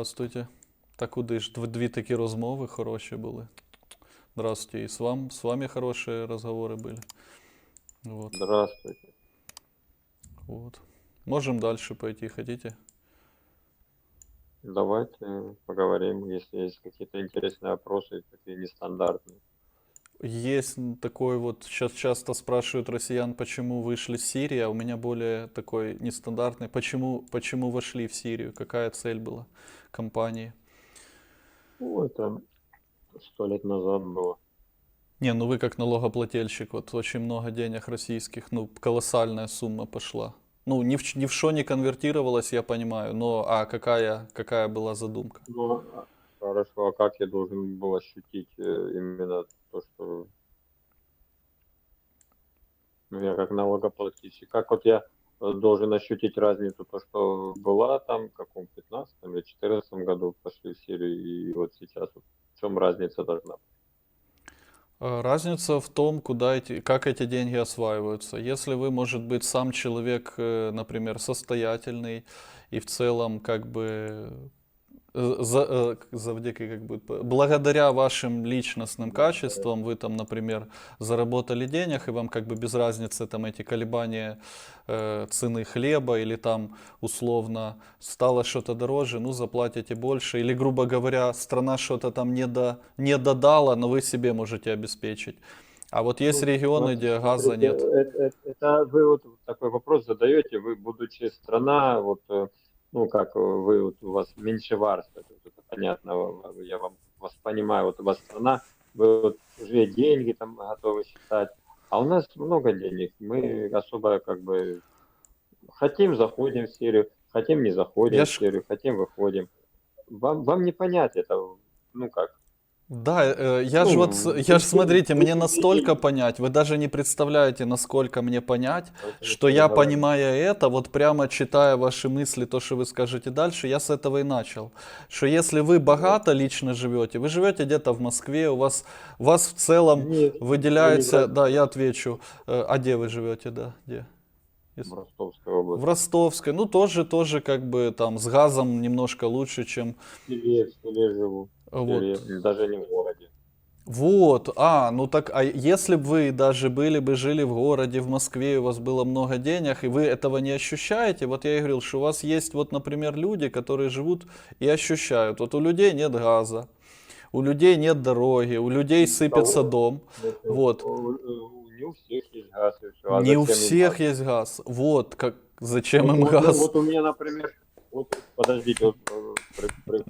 Здравствуйте. Та куди ж? Дв- Дві такі розмови хороші були. Здравствуйте. І з, вам, з вами хороші розговори були. Вот, Здравствуйте. вот. Можем дальше пойти, хотите? Давайте поговорим, если есть какие-то интересные вопросы, такие нестандартные. Есть такой вот, сейчас часто спрашивают россиян, почему вышли с Сирии, а у меня более такой нестандартный, почему, почему вошли в Сирию, какая цель была компании. Ну, это сто лет назад было. Не, ну вы как налогоплательщик, вот очень много денег российских, ну колоссальная сумма пошла. Ну, ни в, ни в что не конвертировалось, я понимаю, но а какая, какая была задумка? Ну, хорошо, а как я должен был ощутить э, именно то, что... Ну, я как налогоплательщик. Как вот я э, должен ощутить разницу, то, что была там, в каком 15 или 14 году пошли в Сирию, и вот сейчас, вот в чем разница должна быть? А, Разница в том, куда эти, как эти деньги осваиваются. Если вы, может быть, сам человек, э, например, состоятельный и в целом как бы э, за, э, завдяки, как бы, благодаря вашим личностным качествам вы там, например, заработали денег, и вам как бы без разницы там эти колебания э, цены хлеба или там условно стало что-то дороже, ну заплатите больше. Или, грубо говоря, страна что-то там не, до, не додала, но вы себе можете обеспечить. А вот есть Ну, регионы, где газа нет. Это, это- это вы вот такой вопрос задаете, вы, будучи страна, вот, э, ну, как э, вы, вот, у вас меньшеварство, это, это понятно, я вам, вас понимаю, вот у вас страна, вы вот чужие деньги там готовы считать, а у нас много денег, мы особо как бы хотим, заходим в Сирию, хотим, не заходим Я в ж- Сирию, хотим, выходим. Вам, вам не понять это, ну как, Да, э, я же Ну, вот, с- вы- я же смотрите, мне настолько понять, вы даже не представляете, насколько мне понять, что я, понимая это, вот прямо читая ваши мысли, то, что вы скажете дальше, я с этого и начал. Что если вы богато лично живете, вы живете где-то в Москве, у вас, у вас в целом Нет, выделяется, да, я отвечу, Э, а где вы живете, да, где? в Ростовской области. В Ростовской, ну тоже, тоже как бы там с газом немножко лучше, чем В селе, в селе живу. Вот. селе, даже не в городе. Вот, а, ну так, а если бы вы даже были бы, жили в городе, в Москве, у вас было много денег, и вы этого не ощущаете, вот я и говорил, что у вас есть вот, например, люди, которые живут и ощущают. Вот у людей нет газа, у людей нет дороги, у людей сыпется дом, Вот. Не у всех есть газ и все. не у всех есть газ. Вот, как, зачем им вот, газ? Вот у меня, например, вот, подождите, вот э, при-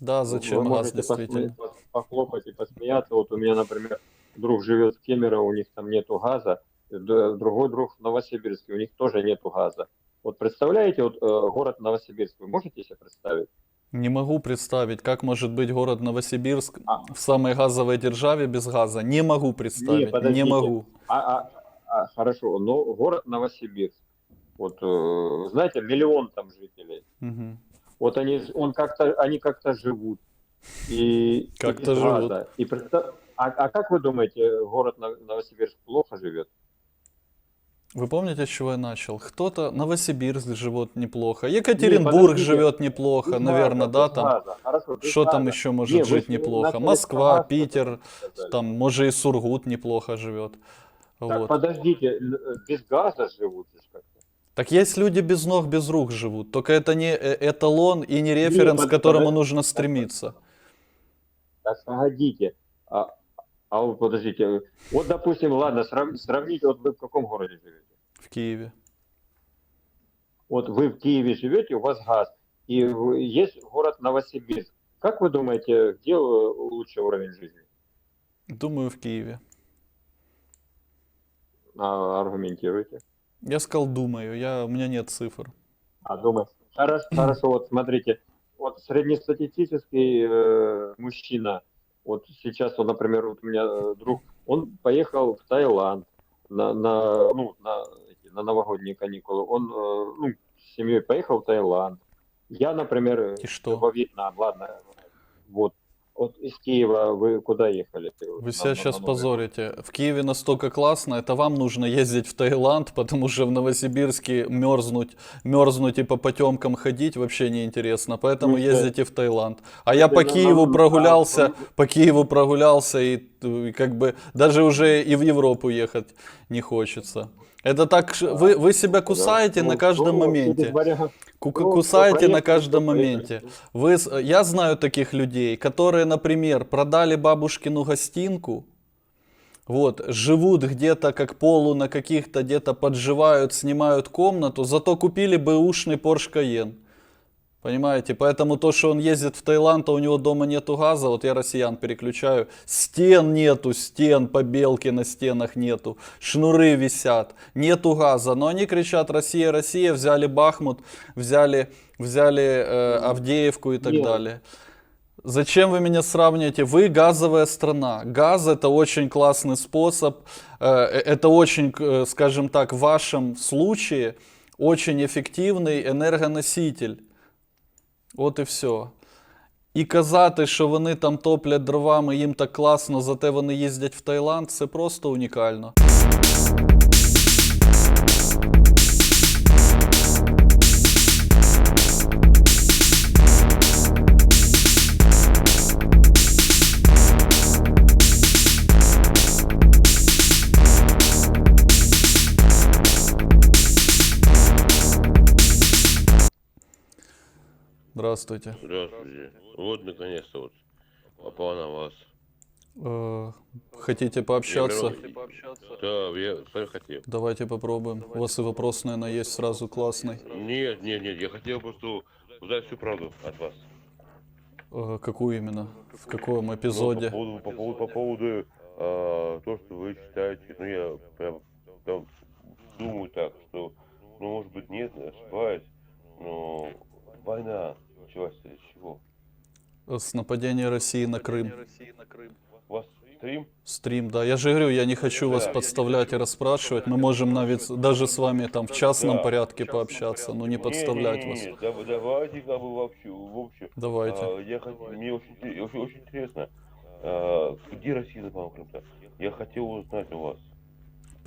Да, Вы зачем газ, можете действительно. посме- похлопать и посмеяться. Вот у меня, например, друг живет в Кемерово, у них там нету газа. Другой друг в Новосибирске, у них тоже нету газа. Вот представляете, вот э, город Новосибирск, вы можете себе представить? Не могу представить, как может быть город Новосибирск А. в самой газовой державе без газа. Не могу представить, не, подождите. могу. А, а- а, хорошо, но город Новосибирск, вот э, знаете, миллион там жителей. Мгм. Вот они, он как-то, они как-то живут. И, и Как-то без живут. газа. И представ- а, а как вы думаете, город Нов- Новосибирск плохо живет? Вы помните, с чего я начал? Кто-то, Новосибирск живет неплохо, Екатеринбург подождите. живет неплохо, Без наверное, да, без там. Хорошо, Что там еще может Не, жить неплохо? Москва, Питер, сказали. там, может, и Сургут неплохо живет. Так, Вот. подождите, без газа живут же как-то. Так есть люди без ног, без рук живут. Только это не э, эталон и не референс, под- к которому подожди, нужно стремиться. Так погодите. А, а вот подождите. Вот, допустим, ладно, срав- сравните, вот вы в каком городе живете? В Киеве. Вот вы в Киеве живете, у вас газ, и есть город Новосибирск. Как вы думаете, где э, лучший уровень жизни? Думаю, в Киеве. А, аргументируйте. Я сказал, думаю, я, у меня нет цифр. А думаю, хорошо, хорошо, вот смотрите, вот среднестатистический э, мужчина, вот сейчас, он, например, вот у меня э, друг, он поехал в Таиланд на, на, ну, на, на новогодние каникулы, он э, ну, с семьей поехал в Таиланд. Я, например, И что? во Вьетнам, ладно, вот. Вот из Киева вы куда ехали? Вы себя на- сейчас на позорите. В Киеве настолько классно, это вам нужно ездить в Таиланд, потому что в Новосибирске мерзнуть, мерзнуть и по потемкам ходить вообще неинтересно, поэтому Ну, ездите в Таиланд. А я по Киеву прогулялся, по Киеву прогулялся и, э, как бы даже уже и в Европу ехать не хочется. Это так, вы, вы себя кусаете Ну, на каждом ну, моменте. через вариант. Ку- Ну, Кусаете на каждом моменте. Вы, я знаю таких людей, которые, например, продали бабушкину гостинку, вот, живут где-то как полу на каких-то, где-то подживают, снимают комнату, зато купили бэушный Porsche Cayenne. Понимаете? Поэтому то, что он ездит в Таиланд, а у него дома нету газа, вот я россиян переключаю, стен нету, стен, побелки на стенах нету, шнуры висят, нету газа, но они кричат «Россия, Россия», взяли Бахмут, взяли, взяли э, Авдеевку и так Нет. далее. Зачем вы меня сравниваете? Вы газовая страна. Газ это очень классный способ. э, Это очень, э, скажем так, в вашем случае очень эффективный энергоноситель. От і все. І казати, що вони там топлять дровами, їм так класно, зате вони їздять в Таїланд, це просто унікально. Здравствуйте. Здравствуйте. Вот наконец-то вот попал на вас. Э, Хотите пообщаться? Да, я хотел. Давайте попробуем. У вас и вопрос, наверное, есть сразу классный. Нет, нет, нет, я хотел просто узнать всю правду от вас. Э, Какую именно? В каком Ну, эпизоде? по поводу, по поводу, по поводу э, то, что вы считаете, ну я прям там думаю так, что, ну может быть нет, ошибаюсь, но война началась из чего? С нападения России на Крым. Вас стрим? Стрим, да. Я же говорю, я не хочу вас подставлять и расспрашивать. Мы можем навіть даже с вами там в частном порядке пообщаться, но не подставлять вас. Давайте как бы вообще, в общем. Давайте. А, я мне очень, очень, очень интересно, а, где Россия напала на Крым-то? Я хотел узнать у вас.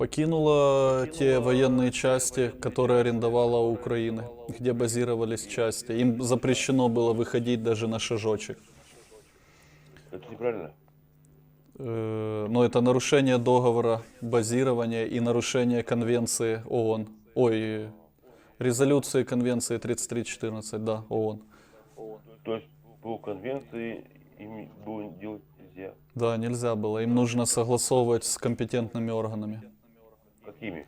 Покинула те военные части, которые арендовала у Украины, где базировались части. Им запрещено было выходить даже на шажочек. Это неправильно. Э, Но это нарушение договора базирования и нарушение конвенции ООН. Ой, резолюции конвенции 3314, да, ООН. То есть по конвенции им было делать нельзя. Да, нельзя было. Им нужно согласовывать с компетентными органами. Какими?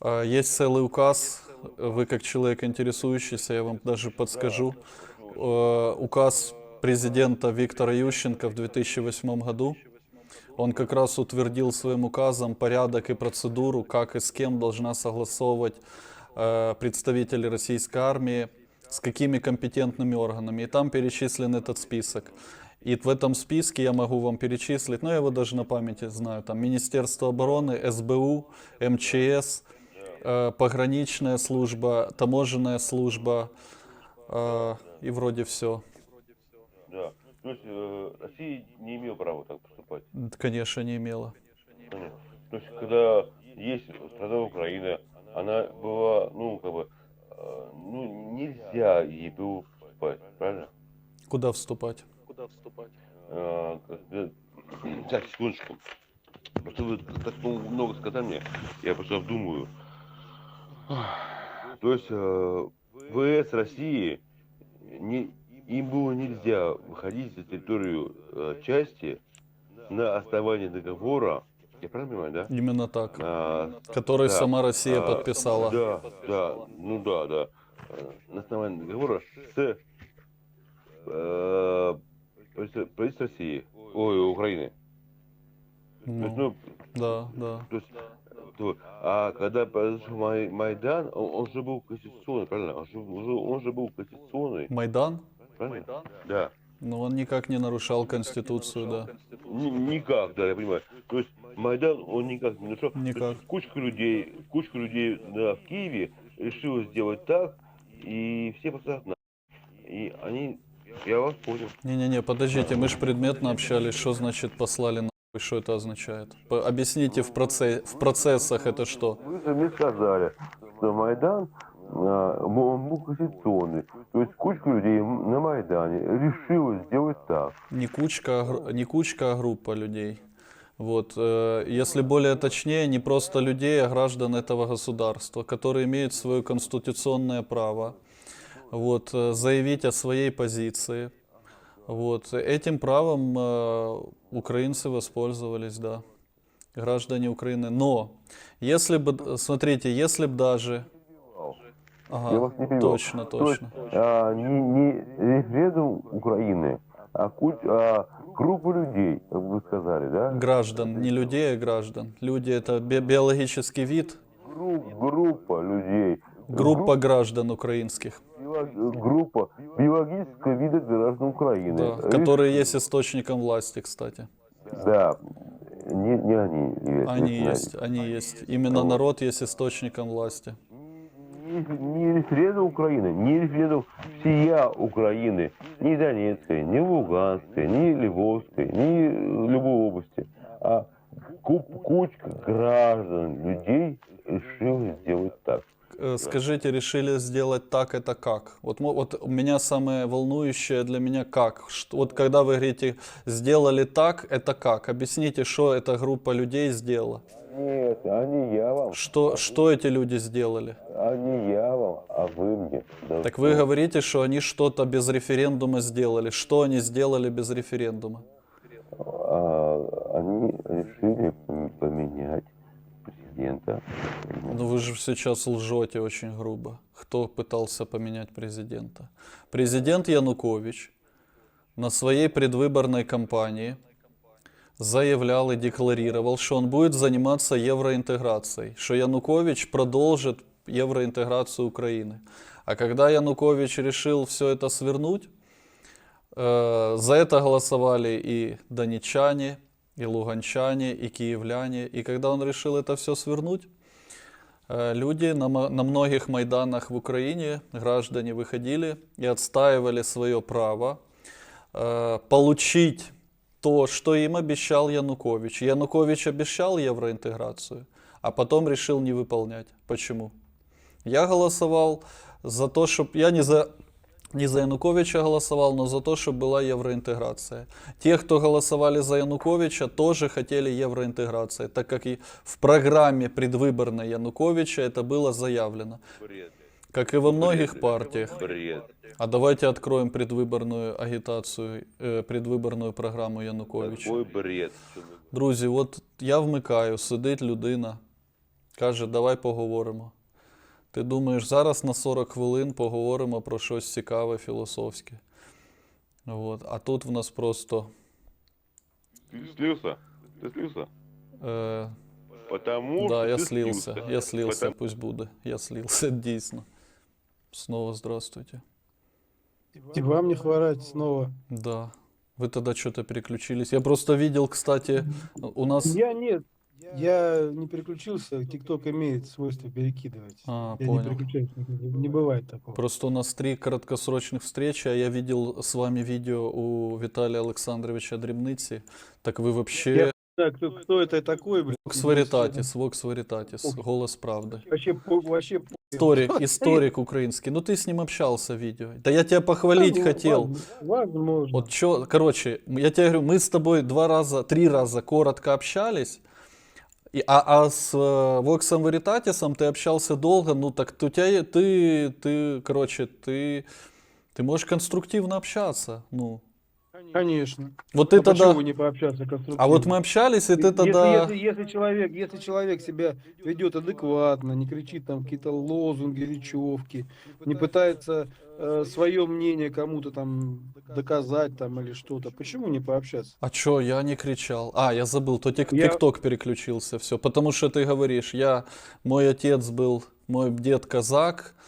А, Есть целый указ, вы как человек интересующийся, я вам даже подскажу. Э, Указ президента Виктора Ющенко в 2008 году. Он как раз утвердил своим указом порядок и процедуру, как и с кем должна согласовывать э, представители российской армии, с какими компетентными органами. И там перечислен этот список. И в этом списке я могу вам перечислить, ну я его даже на памяти знаю, там Министерство обороны, СБУ, МЧС, э, пограничная служба, таможенная служба э, и вроде все. Да. То есть э, Россия не имела права так поступать. Конечно, не имела. Понятно. То есть когда есть страна Украина, она была, ну как бы, э, ну нельзя ей было поступать, правильно? Куда вступать? Э, когда- Так, секундочку. Просто вы так много сказали мне, я просто обдумываю. То есть э, ВС России не, им было нельзя выходить за территорию э, части на основании договора, я правильно понимаю, да? Именно так. А, Который да, сама Россия а, подписала. Да, да, ну да, да. Э, На основании договора с э, правительством России, ой, Украины. То есть, Ну, ну, да, да. то есть, то- а когда произошел Май- Майдан, он, он же был конституционный, правильно? Он же, он же- он же был конституционный, Майдан? правильно? Да. Но он никак не нарушал Конституцию, да. Ни- никак, да, я понимаю. То есть Майдан, он никак не нашел. Никак. Кучка людей, кучка людей да, в Киеве решила сделать так, и все просто. И они Я вас понял. Не-не-не, подождите, мы же предметно общались, что значит послали нахуй, что это означает? По- Объясните в, проце- в процессах это что? Вы же мне сказали, что Майдан м- он был конституционный. То есть кучка людей на Майдане решила сделать так. Не кучка, а не кучка, а группа людей. Вот, э, если более точнее, не просто людей, а граждан этого государства, которые имеют свое конституционное право вот, э, заявить о своей позиции. Вот, этим правом э, украинцы воспользовались, да, граждане Украины. Но, если бы, смотрите, если бы даже... Ага, Я вас не перебивал. точно, То есть точно. а, не, не референдум Украины, а, куч- а группа людей, как вы сказали, да? Граждан, не людей, а граждан. Люди это би- биологический вид, Гру- группа людей. группа граждан украинских, группа биологического вида граждан Украины. да, Реш- которые есть источником власти, кстати. Да, не, не они. Илья, Они есть, они есть. Именно народ есть источником власти. Не, не референдум Украины, не референдум всея Украины, ни Донецкой, ни Луганской, ни Львовской, ни любой области, а ку- кучка граждан, людей решила сделать так. Э, Скажите, решили сделать так, это как? Вот, вот у меня самое волнующее для меня как? Что- вот когда вы говорите, сделали так, это как? Объясните, что эта группа людей сделала? Нет, а не я вам, Что, что эти люди сделали? а не я вам, а вы мне. Да Так вы говорите, что они что-то без референдума сделали. Что они сделали без референдума? А, они решили пом- поменять президента. Ну вы же сейчас лжете очень грубо. Кто пытался поменять президента? Президент Янукович на своей предвыборной кампании заявлял и декларировал, что он будет заниматься евроинтеграцией, что Янукович продолжит евроинтеграцию Украины. А когда Янукович решил все это свернуть, э, за это голосовали и донечане, и луганчане, и киевляне. И когда он решил это все свернуть, э, люди на, на многих майданах в Украине, граждане выходили и отстаивали свое право э, получить то, что им обещал Янукович. Янукович обещал евроинтеграцию, а потом решил не выполнять. Почему? Я голосовал за то, чтобы... Я не за, не за Януковича голосовал, но за то, чтобы была евроинтеграция. Те, кто голосовали за Януковича, тоже хотели евроинтеграции, так как и в программе предвыборной Януковича это было заявлено. Бред, Как и во многих партиях. бред. А давайте откроем предвыборную агитацию, э, предвиборну програму Януковича. Такой бред. что вы- Друзі, от я вмикаю, сидить людина, каже, давай поговоримо. Ти думаєш, зараз на 40 хвилин поговоримо про щось цікаве, філософське. От. А тут в нас просто. Ты слился? Ты слился? Е, Потому да, что я ты слился. Я слился, Потому- пусть буде. Я слился, дійсно. Снова здравствуйте. И вам не хворать снова. Да. Вы тогда что-то переключились. Я просто видел, кстати, у нас. Я нет. я не переключился. ТикТок имеет свойство перекидывать. А, я не понял. переключаюсь. Не бывает такого. Просто у нас три краткосрочных встречи, а я видел с вами видео у Виталия Александровича Дребницы. Так вы вообще... Я- Так, кто, кто это такой, блин? Вокс Веритатис, Вокс Веритатис, голос правды. Вообще, вообще. Историк, историк украинский. Ну ты с ним общался в видео. Да я тебя похвалить Ну, хотел. ладно, Ладно, можно. Вот чё, короче, я тебе говорю, мы с тобой два раза, три раза коротко общались. И, а, а с э, Воксом Веритатисом ты общался долго, ну так у тебя, ты, ты, короче, ты, ты можешь конструктивно общаться. Ну, Конечно. вот ты А тогда... почему не пообщаться конструктивно? А вот мы общались, и ты Если- тогда... Если, если человек, если человек себя ведет адекватно, не кричит там какие-то лозунги, речевки, не пытается свое мнение кому-то там доказать там или что-то, почему не пообщаться? А чё, я не кричал. А, я забыл, то тик- Я- ТикТок переключился, все. Потому что ты говоришь, я, мой отец был, мой дед казак, э,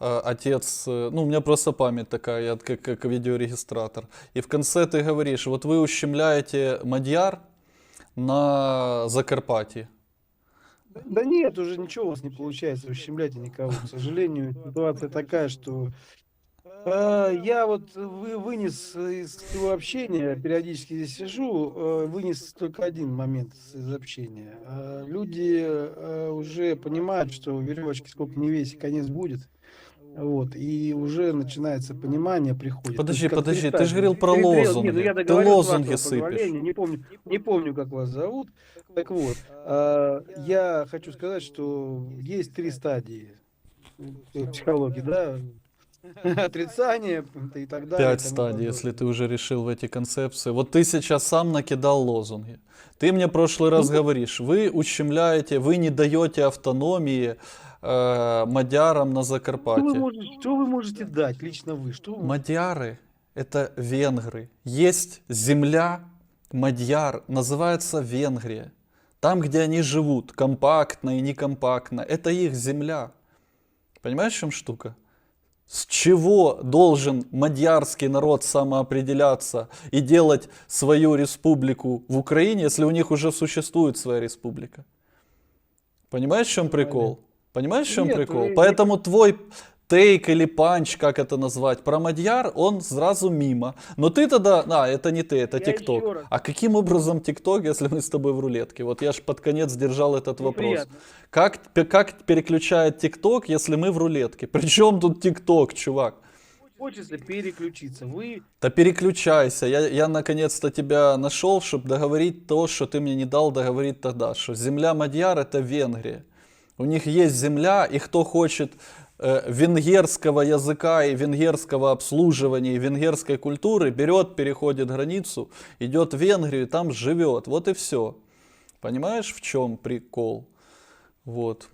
отец, э, ну, у меня просто память такая, я как, как видеорегистратор. И в конце ты говоришь, вот вы ущемляете мадьяр на Закарпатье. Да нет, уже ничего у вас не получается, ущемляйте никого. К сожалению, ситуация такая, что Э, Я вот вы- вынес из своего общения, периодически здесь сижу, э, вынес только один момент из общения. Э, Люди э, уже понимают, что веревочки сколько не весит, конец будет. Вот, и уже начинается понимание, приходит. Подожди, есть подожди, ты же говорил про лозунги. Не, ну я Ты лозунги сыпешь. Не помню, не помню, как вас зовут. Так вот, э, я хочу сказать, что есть три стадии э, психологии, да, отрицание и так далее. Пять стадий, если ты уже решил в эти концепции. Вот ты сейчас сам накидал лозунги. Ты мне прошлый Ну, раз говоришь, вы ущемляете, вы не даете автономии э, мадярам на Что вы, Закарпатье. можете, что вы можете дать, лично вы? Что вы Мадяры – это венгры. Есть земля мадьяр, называется Венгрия. Там, где они живут, компактно и некомпактно, это их земля. Понимаешь, в чем штука? С чего должен мадьярский народ самоопределяться и делать свою республику в Украине, если у них уже существует своя республика? Понимаешь, в чем прикол? Понимаешь, в чем Нет, прикол? вы- Поэтому твой тейк или панч, как это назвать, про мадьяр, он сразу мимо. Но ты тогда, а, это не ты, это ТикТок. А каким образом ТикТок, если мы с тобой в рулетке? Вот я ж под конец держал этот вопрос. Как, как переключает ТикТок, если мы в рулетке? Причем тут ТикТок, чувак? Хочется переключиться. Вы Да переключайся. Я, я наконец-то тебя нашел, чтобы договорить то, что ты мне не дал договорить тогда. Что земля Мадьяр это Венгрия. У них есть земля, и кто хочет э, венгерского языка и венгерского обслуживания и венгерской культуры, берет, переходит границу, идет в Венгрию, и там живет. Вот и все. Понимаешь, в чем прикол? Вот.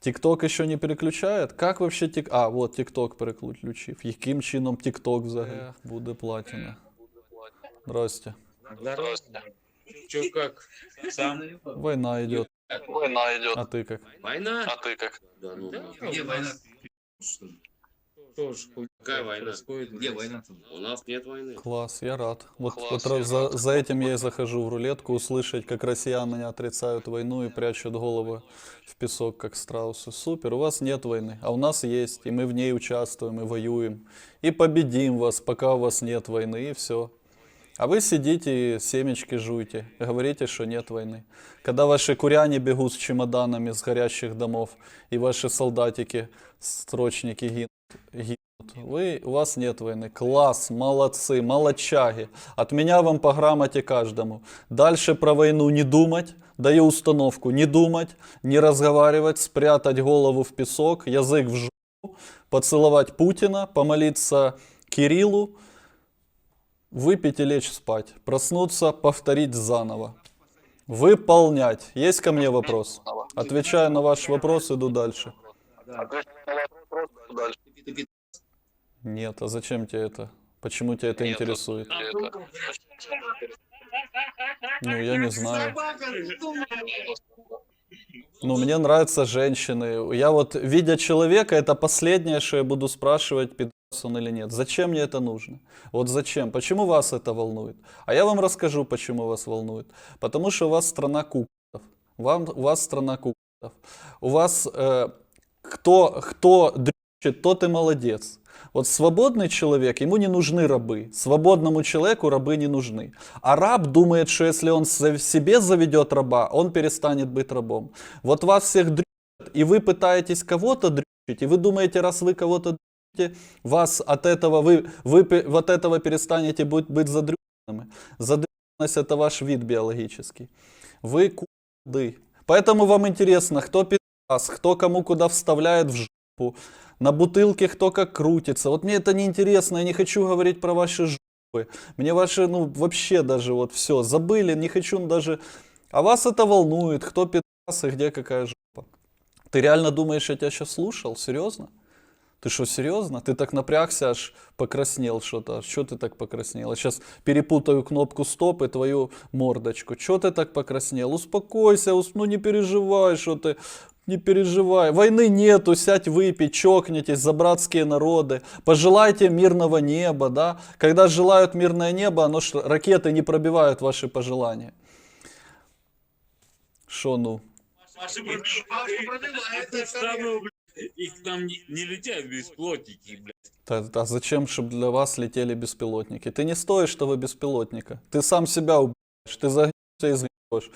Тікток еще не переключает? Как вообще тик... А, вот тікток переключив. Яким чином тікток взагалі буде платіна? Здрасте. Здорово. Че как? Сам? Война идет. Война идет. А ты как? Война? А ты как? Да, ну, Где война? Что ж, хуй, какая война? Где война? У нас нет войны. Класс, я рад. Вот, Класс, вот я за, рад. за этим я и захожу в рулетку, услышать, как россияне отрицают войну и прячут головы в песок, как страусы. Супер, у вас нет войны, а у нас есть, и мы в ней участвуем, и воюем. И победим вас, пока у вас нет войны, и все. А вы сидите и семечки жуете, говорите, что нет войны. Когда ваши куряне бегут с чемоданами с горящих домов, и ваши солдатики, строчники гинут, вы, у вас нет войны. Класс, молодцы, молодчаги. От меня вам по грамоте каждому. Дальше про войну не думать. Даю установку не думать, не разговаривать, спрятать голову в песок, язык в жопу, поцеловать Путина, помолиться Кириллу, выпить и лечь спать, проснуться, повторить заново. Выполнять. Есть ко мне вопрос? Отвечаю на ваш вопрос, иду дальше. Нет, а зачем тебе это? Почему тебя это интересует? Ну, я не знаю. Ну, мне нравятся женщины. Я вот, видя человека, это последнее, что я буду спрашивать, он или нет. Зачем мне это нужно? Вот зачем? Почему вас это волнует? А я вам расскажу, почему вас волнует. Потому что у вас страна куклов. Вам, у вас страна куклов. У вас э, кто, кто дрючит, тот и молодец. Вот свободный человек, ему не нужны рабы. Свободному человеку рабы не нужны. А раб думает, что если он себе заведет раба, он перестанет быть рабом. Вот вас всех дрючат, и вы пытаетесь кого-то дрючить, и вы думаете, раз вы кого-то вас от этого, вы, вы пе- от этого перестанете быть, быть задрюченными. Задрюченность это ваш вид биологический. Вы куды. Поэтому вам интересно, кто пидорас, кто кому куда вставляет в жопу, на бутылке кто как крутится. Вот мне это не интересно, я не хочу говорить про ваши жопы. Мне ваши, ну, вообще даже вот все, забыли, не хочу даже... А вас это волнует, кто пидорас и где какая жопа. Ты реально думаешь, я тебя сейчас слушал? Серьезно? Ты что, серьезно? Ты так напрягся, аж покраснел что-то. Что ты так покраснел? Я сейчас перепутаю кнопку стоп и твою мордочку. Что ты так покраснел? Успокойся, ус- ну не переживай, что ты. Не переживай. Войны нету, сядь выпить, чокнитесь за братские народы. Пожелайте мирного неба, да? Когда желают мирное небо, оно ж, ракеты не пробивают ваши пожелания. Шо ну? Ваши продавают. Их там не, не летят бесплотники, блядь. А зачем, чтобы для вас летели беспилотники? Ты не стоишь того беспилотника. Ты сам себя убьешь, ты загнешься и сгнешь.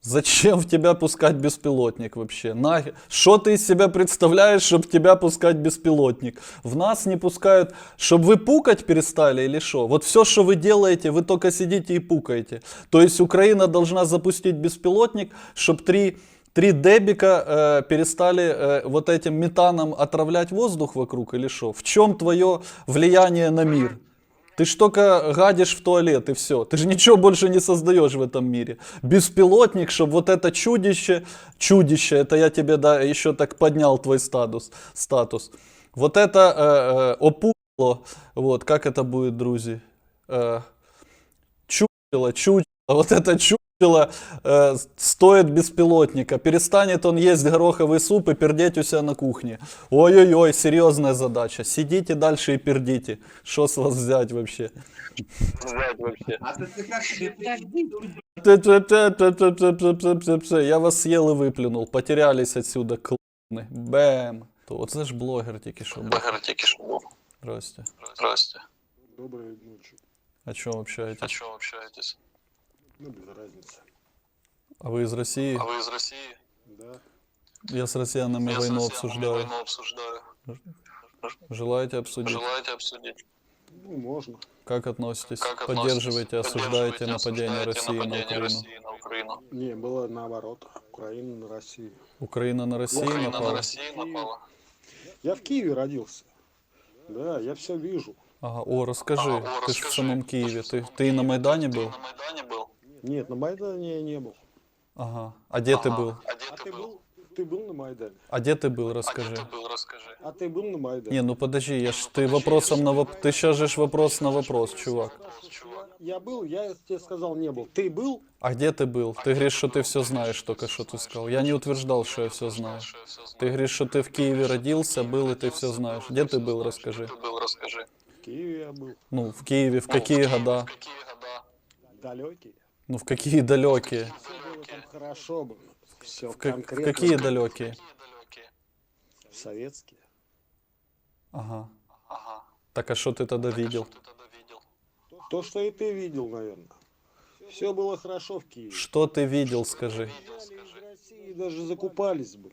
Зачем в тебя пускать беспилотник вообще? Нахер? Что ты из себя представляешь, чтобы тебя пускать беспилотник? В нас не пускают, чтобы вы пукать перестали или что? Вот все, что вы делаете, вы только сидите и пукаете. То есть Украина должна запустить беспилотник, чтобы три, три дебика э, перестали э, вот этим метаном отравлять воздух вокруг или что? В чем твое влияние на мир? Ты ж только гадишь в туалет и все. Ты же ничего больше не создаешь в этом мире. Беспилотник, чтобы вот это чудище, чудище, это я тебе да, еще так поднял твой статус, статус. Вот это э, э, опукло, вот, как это будет, друзі? Э, чучело, чучело, вот это чучело стоит беспилотника, перестанет он есть гороховый суп и пердеть у себя на кухне. Ой-ой-ой, серьезная задача. Сидите дальше и пердите. Что с вас взять вообще? Я вас съел и выплюнул. Потерялись отсюда, клоны. Бэм. Вот знаешь блогер тільки що був. Блогер тільки що був. Здрасте. Здрасте. Доброї ночі. А чого общаетесь? А чого общаетесь? Ну, без разницы. А вы из России? А ви з Росії? Да. Я с россиянами Я з войну росіянами обсуждаю. Війну обсуждаю. Желаете обсудить? Желаєте обсудити? Ну, можно. Как относитесь? Как Поддерживаете, относитесь? осуждаете Поддерживаете, нападение осуждаете России на нападение Украину? Росії на Україну? Не, было наоборот. Украина на Россию. Украина на Россию Україна на напала? Росію напала? Я в Киеве родился. Да, я все вижу. Ага, о, расскажи, Ага, о, ты ж в расскажи. самом Ты ж Киеве, в ты, самом ты и на Майдане Ти был? на Майдані був? Нет, на Майдане я не был. Ага, а где ты Ага. был? А де А ти ты був? был? Ты был на Майдане? А где ты был, А де расскажи. ти був, розкажи. А ты был на Майдане? Не, ну подожди, я ж, ну ты подожди, вопросом я на ж- вопрос, ты сейчас же ж вопрос на вопрос, чувак. Чувак. Я был, я тебе сказал, не был. Ты был? А где ты был? Ты говоришь, что ты все знаешь, только что ты сказал. Я не утверждал, что я все знаю. Що я все знаю. Ты говоришь, что ты в Киеве родился, был, и ты все знаешь. Где ты был, расскажи. Де ти був, розкажи. В Киеве я был. Ну, в Киеве, в Ну, какие Києві, года? В які года? Далекий. Ну, в какие далекие? Все было там хорошо было. Все В, как- в конкретно. какие далекие? Які далекі? Советские. Ага. Ага. Так а что ты тогда Так, а видел? що ти тоді видел? То, что и ты видел, наверное. Все было хорошо в Киеве. Что ты видел, скажи? Видел, Взяли скажи. из России даже закупались бы.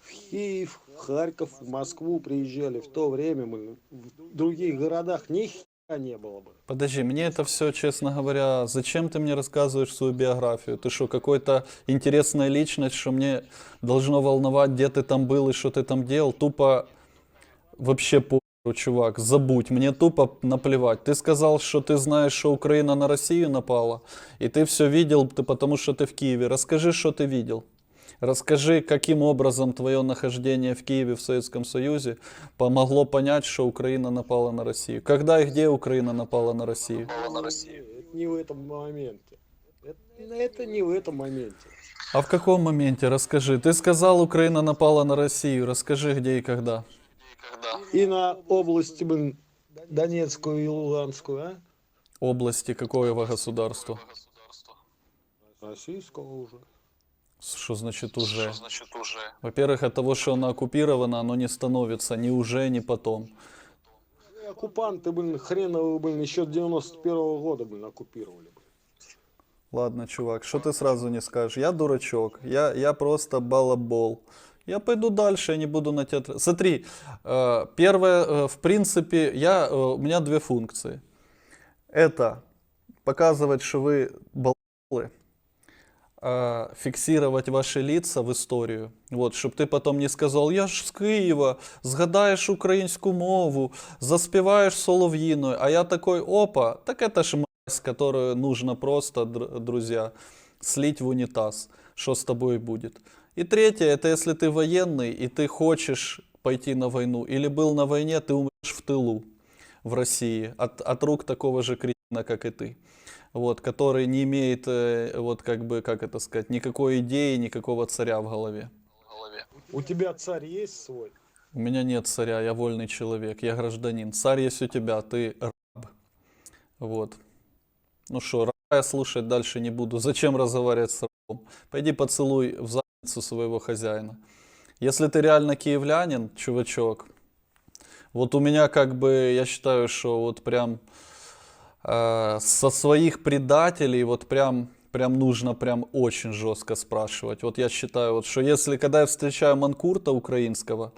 В Киев, в Харьков, в Москву приезжали в то время. Мы в других городах ни хера не было бы. Подожди, мне это все, честно говоря, зачем ты мне рассказываешь свою биографию? Ты что, какой-то интересная личность, что мне должно волновать, где ты там был и что ты там делал? Тупо вообще по чувак, забудь, мне тупо наплевать. Ты сказал, что ты знаешь, что Украина на Россию напала, и ты все видел, ты, потому что ты в Киеве. Расскажи, что ты видел. Расскажи, каким образом твое нахождение в Киеве, в Советском Союзе, помогло понять, что Украина напала на Россию. Когда и где Украина напала на Россию? Напала на Росію. Это не в этом моменте. Это, это не в этом моменте. А в каком моменте? Расскажи. Ты сказал, Украина напала на Россию. Расскажи, где и когда. И на области блин, Донецкую и Луганскую, а? Области какого государства? Российского уже. Что значит уже? Що значить уже? Во-первых, от того, что она оккупирована, оно не становится ни уже, ни потом. И оккупанты, блин, хреновые, блин, еще 91 года, блин, оккупировали. блин. Ладно, чувак, что ты сразу не скажешь? Я дурачок, я, я просто балабол. Я пойду дальше, я не буду на тебя... тр- Смотри, э, первое, э, в принципе, я, э, у меня две функции. Это показывать, что вы балаболы, э, фиксировать ваши лица в историю. Вот, чтобы ты потом не сказал, я ж з Києва, згадаєш українську мову, заспіваєш солов'їною, а я такой, опа, так это ж мразь, которую нужно просто, др- друзья, слить в унитаз, что с тобой будет. И третье, это если ты военный, и ты хочешь пойти на войну, или был на войне, ты умрешь в тылу в России от, от рук такого же кретина, как и ты вот, который не имеет, э, вот как бы, как это сказать, никакой идеи, никакого царя в голове. У тебя царь есть свой? У меня нет царя, я вольный человек, я гражданин. Царь есть у тебя, ты раб. Вот. Ну что, раба я слушать дальше не буду. Зачем разговаривать с рабом? Пойди поцелуй в задницу своего хозяина. Если ты реально киевлянин, чувачок, вот у меня как бы, я считаю, что вот прям э, со своих предателей вот прям, прям нужно прям очень жестко спрашивать. Вот я считаю, вот, что если, когда я встречаю манкурта украинского,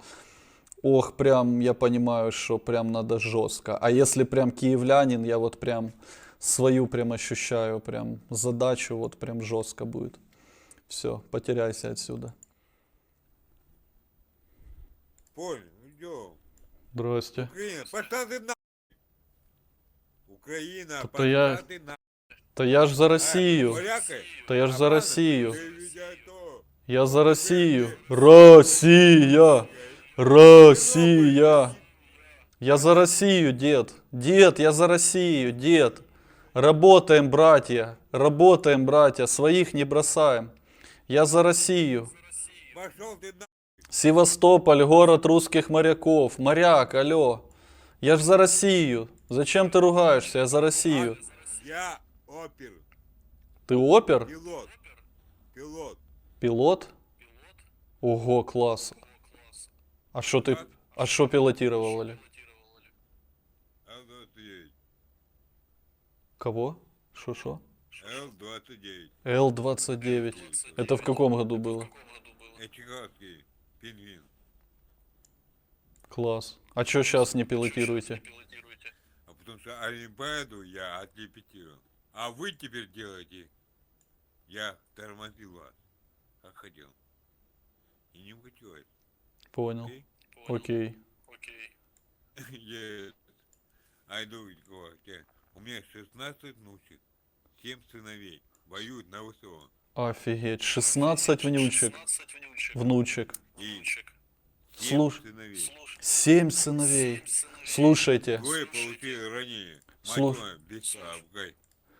ох, прям я понимаю, что прям надо жестко. А если прям киевлянин, я вот прям свою прям ощущаю, прям задачу вот прям жестко будет. Все, потеряйся отсюда. Понял, идем. Здрасте. Украина, пошла ты на... Украина, Та пошла я- на... Та я ж за Россию. полякаешь? Та я ж за то. Я за Россию. Россия! Россия! Я за Россию, дед. Дед, я за Россию, дед. Работаем, братья. Работаем, братья. Своих не бросаем. Я за Россию. Севастополь, город русских моряков. Моряк, алло. Я ж за Россию. Зачем ты ругаешься? Я за Россию. Я опер, Ты опер? пилот. Пилот. Пилот? Ого, класс. А что ты, а что пилотировали? Л-29. Кого? Шо шо? Л-29. Л-29. Это в каком году было? Чикагский пингвин. Класс. А что сейчас не пилотируете? Что Олимпиаду я отрепетировал. А вы теперь делаете. Я тормозил вас, как хотел. И не укатилось. Понял. Окей? Окей. Я... Айду, говорите, у меня 16 внучек, 7 сыновей, воюют на ВСО. Офигеть. 16 внучек. Внучек. И 7 Слуш- сыновей. Семь сыновей. Слушайте, Слуш-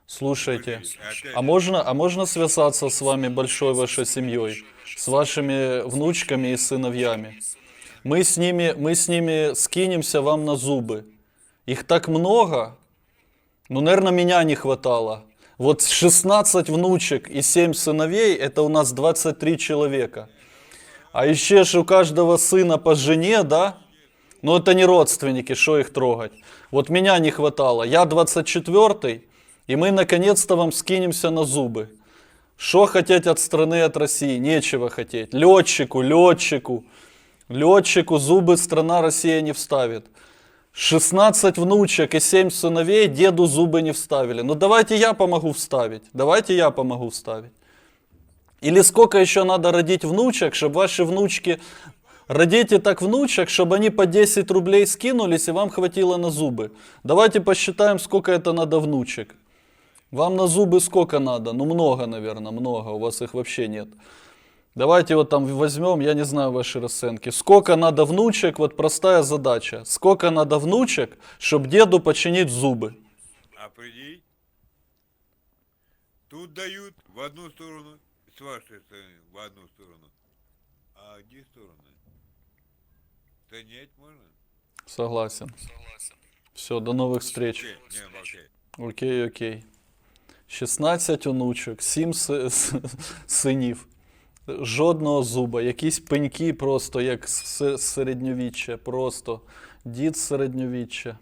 слушайте. А можно, а можно связаться с вами большой вашей семьей? С вашими внучками и сыновьями? Мы с ними, мы с ними скинемся вам на зубы. Их так много. Ну, наверное, меня не хватало. Вот 16 внучек и 7 сыновей, это у нас 23 человека. А еще ж у каждого сына по жене, да? Но это не родственники, что их трогать. Вот меня не хватало. Я 24-й, и мы наконец-то вам скинемся на зубы. Что хотеть от страны, от России? Нечего хотеть. Летчику, летчику, летчику зубы страна Россия не вставит. 16 внучек и 7 сыновей деду зубы не вставили. Ну давайте я помогу вставить. Давайте я помогу вставить. Или сколько еще надо родить внучек, чтобы ваши внучки... Родите так внучек, чтобы они по 10 рублей скинулись и вам хватило на зубы. Давайте посчитаем, сколько это надо внучек. Вам на зубы сколько надо? Ну много, наверное, много. У вас их вообще нет. Давайте вот там возьмем, я не знаю ваши расценки. Сколько надо внучек, вот простая задача. Сколько надо внучек, чтобы деду починить зубы? Определить. Тут дают в одну сторону, с вашей стороны в одну сторону. А где стороны? Занять можно? Согласен. Все, до новых встреч. Окей, не, окей. Окей, окей. 16 онучок, 7 си- с- синів. Жодного зуба, якісь пеньки просто, як з с- середньовіччя. Просто дід з середньовіччя.